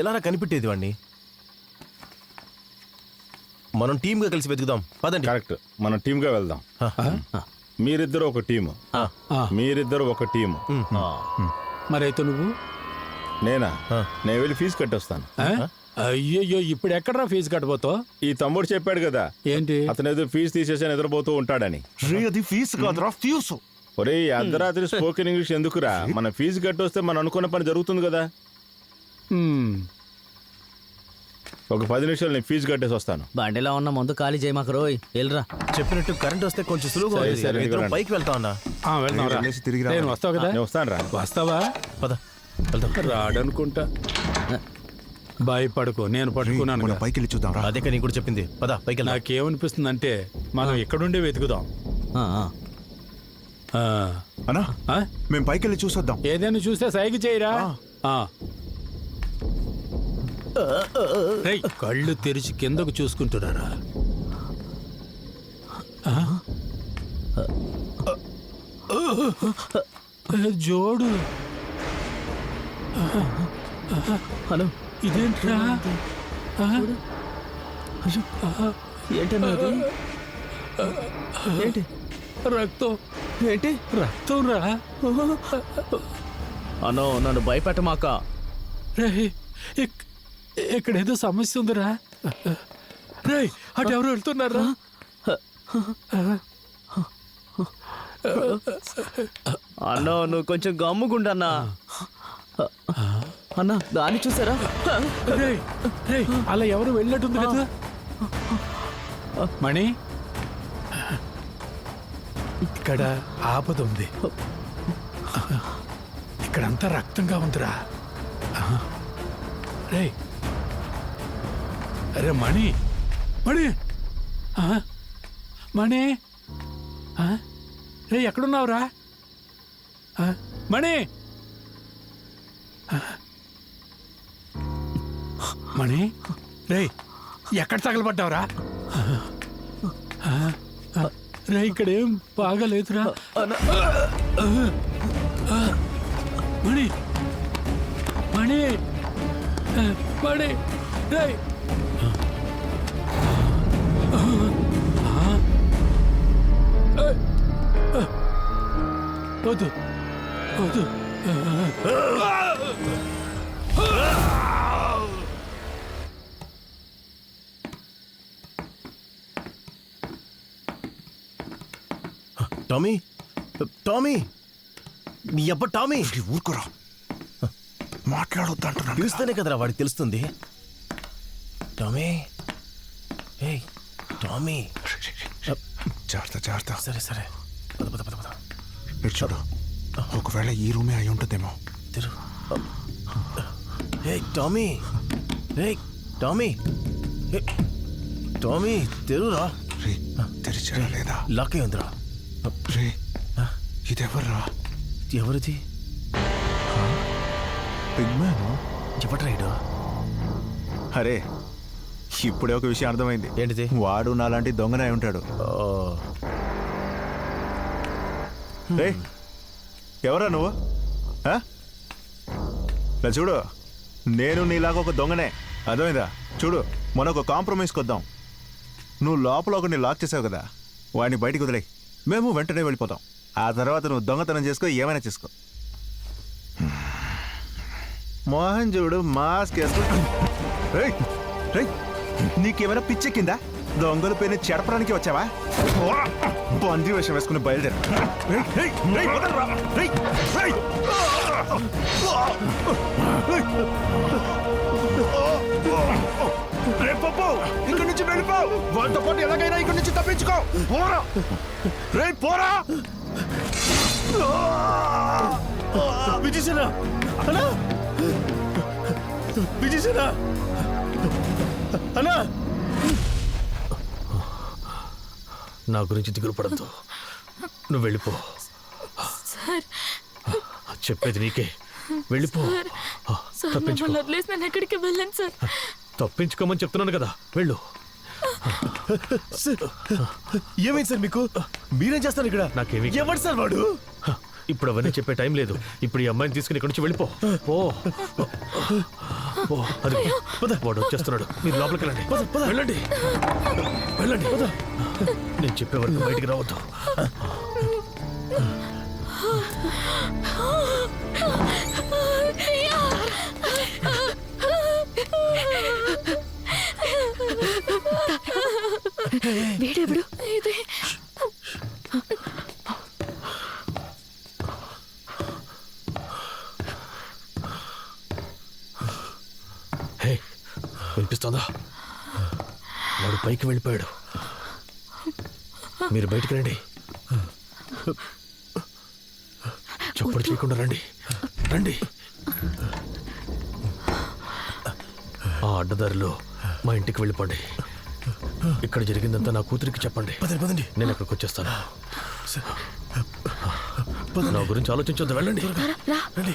ఎలా కనిపెట్టేది వాడిని మనం టీమ్గా కలిసి వెతుకుదాం. పదండి. కరెక్ట్. మనం టీమ్గా వెళ్దాం మీరిద్దరు ఒక టీము. మీరిద్దరు ఒక టీము. మరైతే నువ్వు? నేనా. నేను వెళ్ళి ఫీజు కట్టొస్తాను. ఆ? అయ్యయ్యో ఇప్పుడు ఎక్కడరా ఫీజు కట్టబోతావు? ఈ తమ్ముడు చెప్పాడు కదా. ఏంటి? అతను ఏదో ఫీజు తీసేసి నిద్రపోతూ ఉంటాడని. అది ఫీజు కాదురా ఫ్యూస్ ఒరే అర్ధరాత్రి స్పోకెన్ ఇంగ్లీష్ ఎందుకురా? మన ఫీజు కట్టొస్తే మనం అనుకున్న పని జరుగుతుంది కదా. ఒక పది నిమిషాలు నేను ఫీజు కట్టేసి వస్తాను. బండిలో ఉన్న ముందు ఖాళీ చేయమాక రోయ్. వెళ్ళరా చెప్పినట్టు కరెంట్ వస్తే కొంచెం సులువుగా సరే, ఉంది. సరే, ఇద్దరం ఇదిగోండి. పైకి వెళ్తా ఉన్నా ఆ, వెళ్దాం రా. వెళ్ళేసి తిరిగి. నేను వస్తావు కదా? నేను వస్తాను రా. వస్తావా? పద. వెళ్దాం. రాడనుకుంటా. భయపడుకో నేను పట్టుకున్నాను మనం కదా. పైకి వెళ్ళి చూద్దాం రా. అదే కానీ కూడా చెప్పింది. పద పైకి వెళ్దాం. నాకేమనిపిస్తుంది అంటే మనం ఇక్కడుండే వెతుకుదాం. ఆ, ఆ. ఆ. అన్నా ఆ? మేము పైకి వెళ్ళి చూసొద్దాం. ఏదైనా చూస్తే సైగ చేయరా? ఆ. కళ్ళు తెరిచి కిందకు చూసుకుంటున్నారా? ఆ? జోడు. హలో. ఇదేంట్రా? ఆ? ఏంటన్నా అది? ఏంటి? రక్తం. ఏంటి? రక్తం రా అనో నన్ను భయపెట్టమాక. రేయ్, ఇక్- ఇక్కడ ఏదో సమస్య ఉందిరా. రేయ్ అటు ఎవరు వెళ్తున్నారా? అన్నో నువ్వు కొంచెం గమ్ముగుండన్నా అన్నా దాన్ని చూసారా? రేయ్ రేయ్ అలా ఎవరు వెళ్ళినట్టుంది కదా? మణి? ఇక్కడ ఆపద ఉంది. ఇక్కడంతా రక్తంగా ఉందిరా. రేయ్ అరే మణి. మణి? మణి? రేయ్ ఎక్కడున్నావురా? మణి. మణి. రేయ్ ఎక్కడ తగలబడ్డావురా? రే ఇక్కడ ఏం బాగాలేదురా మణి. మణి. మణి. రేయ్. వద్దు. వద్దు. Tommy Tommy. నీ అబ్బ టామీ ఊరుకోరా. మాట్లాడొద్దు అంటున్నాను పిలిస్తేనే కదరా వాడికి తెలుస్తుంది. టామీ. ఏయ్ టామీ. జాగ్రత్త జాగ్రత్త. సరే సరే. పద పద. ఇటు చూడు. ఒకవేళ ఈ రూమే అయి ఉంటుందేమో. తిరు ఏయ్ టామీ. ఏయ్ టామీ. టామీ తెరురా రే తెరిచారా లేదా? లాక్ ఉందిరా. రే ఇదెవర్రా? ఎవరిది? Big man? ఎవరు రైడు అరే ఇప్పుడే ఒక విషయం అర్థమైంది. ఏంటిది? వాడు నాలాంటి దొంగనే అయి ఉంటాడు. ఓ, రే ఎవరా నువ్వు? ఆ? ఇలా చూడు నేను నీలాగా ఒక దొంగనే. అర్థమైందా? చూడు మన ఒక కాంప్రమైజ్కి వద్దాం నువ్వు లోపల ఒకరిని లాక్ చేసావు కదా వాడిని బయటికి వదిలే మేము వెంటనే వెళ్ళిపోతాం. ఆ తర్వాత నువ్వు దొంగతనం చేసుకో ఏమైనా చేసుకో. మోహన్ చూడు మాస్క్ వేసుకో నీకేమైనా పిచ్చెక్కిందా? దొంగల పేరుని చెడపడానికి వచ్చావా? బందీ వేషం వేసుకుని బయలుదేరా. ఇక్కడి నుంచి వెళ్ళిపో. వాళ్ళతో పాటు ఎలాగైనా ఇక్కడి నుంచి తప్పించుకో. పోరా. రే పోరా. విజయసేన. అన్నా. విజయసేన. అన్నా. నా గురించి దిగులు పడద్దు నువ్వు వెళ్ళిపో. సార్. చెప్పేది నీకే. వెళ్ళిపో. ఎక్కడికి వెళ్ళాను సార్. తప్పించుకోమని చెప్తున్నాను కదా. వెళ్ళు. ఏమైంది సార్ మీకు? మీరేం చేస్తారు ఇక్కడ? నాకేమీ ఎవరు సార్ వాడు? ఇప్పుడు అవన్నీ చెప్పే టైం లేదు. ఇప్పుడు ఈ అమ్మాయిని తీసుకుని ఇక్కడి నుంచి వెళ్ళిపో. పో. ఓ అది వాడు వచ్చేస్తున్నాడు. మీరు లోపలికి వెళ్ళండి. వెళ్ళండి. వెళ్ళండి నేను చెప్పే వరకు బయటికి రావద్దు. వీడెవడు? హే వినిపిస్తోందా? వాడు పైకి వెళ్ళిపోయాడు. మీరు బయటికి రండి. చప్పుడు చేయకుండా రండి. రండి. ఆ అడ్డదారిలో మా ఇంటికి వెళ్ళిపోండి. ఇక్కడ జరిగిందంతా నా కూతురికి చెప్పండి. పదండి నేను అక్కడికి వచ్చేస్తాను. నా గురించి ఆలోచించొద్దు వెళ్ళండి. రండి.